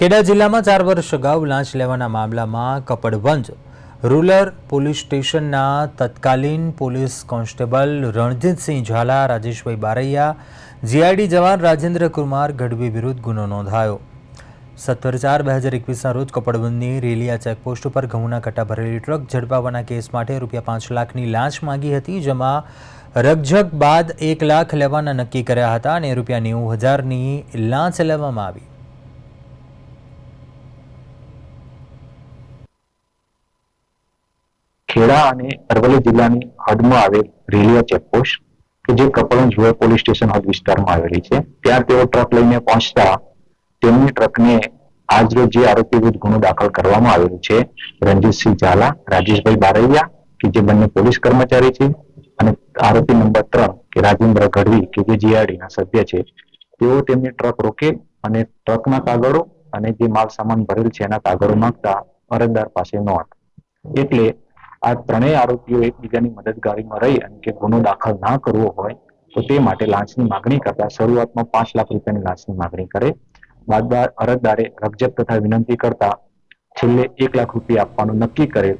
ખેડા જિલ્લામાં ચાર વર્ષ અગાઉ લાંચ લેવાના મામલામાં કપડવંજ રૂરલ પોલીસ સ્ટેશનના તત્કાલીન police constable Ranjitsinh Zala, Rajeshbhai Baraiya, GID જવાન રાજેન્દ્ર કુમાર ગઢવી વિરુદ્ધ ગુનો નોંધાયો. સત્તર ચાર બે હજાર એકવીસના રોજ કપડબંધની રેલિયા ચેકપોસ્ટ ઉપર ઘઉંના કટ્ટા ભરેલી ટ્રક ઝડપાવવાના કેસ માટે રૂપિયા પાંચ લાખની લાંચ માંગી હતી, જેમાં રકઝક બાદ એક લાખ લેવાના નક્કી કર્યા હતા અને રૂપિયા નેવું હજારની લાંચ લેવામાં આવી. ખેડા અને અરવલ્લી જિલ્લાની હદમાં આવેલ રેલિયા ચેકપોસ્ટ કે જે કપડવંજ રૂરલ પોલીસ સ્ટેશન હદ વિસ્તારમાં આવેલી છે. ત્યાં તેઓ ટ્રક લઈને પહોંચતા તેમની ટ્રકને આજરોજ જે આરોપી વિરુદ્ધ ગુનો દાખલ કરવામાં આવેલો છે. રણજીતસિંહ ઝાલા, રાજેશભાઈ બારૈયા કે જે બંને પોલીસ કર્મચારી છે અને આરોપી નંબર ત્રણ કે રાજેન્દ્ર ગઢવી કે જે જીઆરડીના સભ્ય છે, તેઓ તેમની ટ્રક રોકે અને ટ્રકના કાગળો અને જે માલ સામાન ભરેલ છે એના કાગળો માંગતા અરજદાર પાસે નોટ એટલે આ ત્રણેય આરોપીઓ એકબીજાની મદદગારીમાં રહી અને કે ગુનો દાખલ ના કરવો હોય, તો તે માટે લાંચની માગણી કરતા શરૂઆતમાં પાંચ લાખ રૂપિયાની લાંચની માગણી કરે. બાદ અરજદારે રકજક તથા વિનંતી કરતા છેલ્લે એક લાખ રૂપિયા આપવાનું નક્કી કરેલ